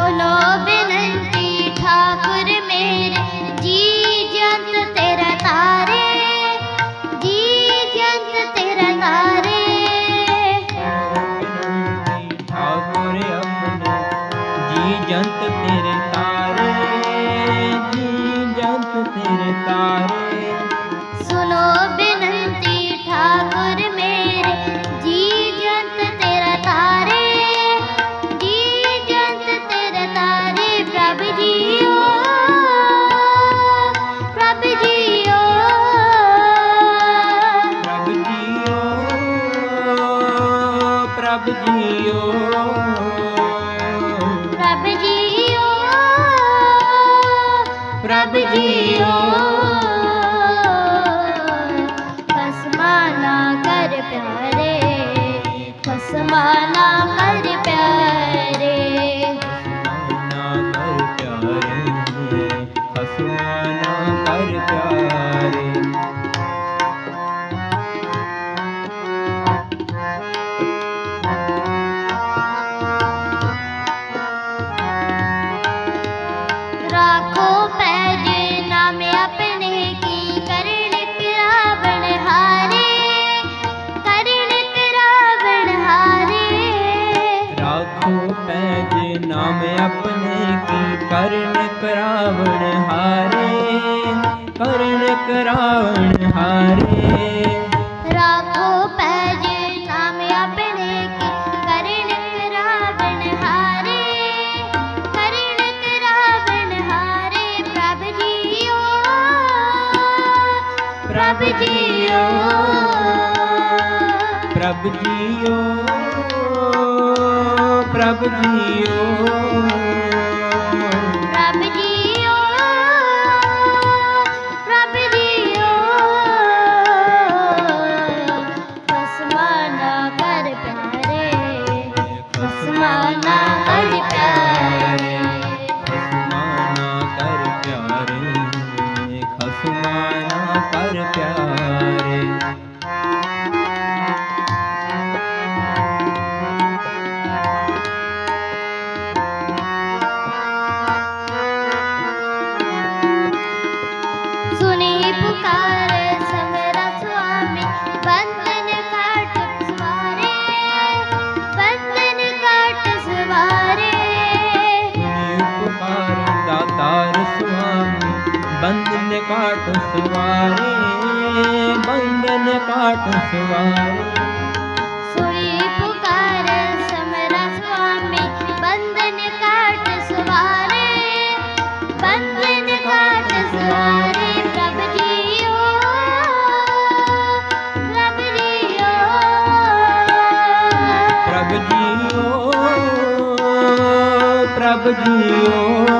तो बोलो बिनती ठाकुर मेरे, जी जंत तेरा तारे, जी जंत तेरा तारे। ठाकुर अपने, जी जंत तेरे तारे, जी जंत तेरे तारे। Maria. कर्ण करावण हारे कर्ण करावण हारे। हारे करावण हारे प्रभु जियो प्रभु जियो। प्रभु जियो प्रभु जियो। પાટ સુવારે બંગન પાટ સુવારે સોઈ પુકાર સમરા સ્વામી બંધન કાટ સુવારે બંધન કાટ સુવારે પ્રભજીઓ પ્રભજીઓ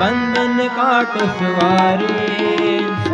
बंधन काट सुवारी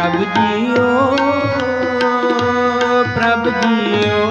प्रभ जियो प्रभ जियो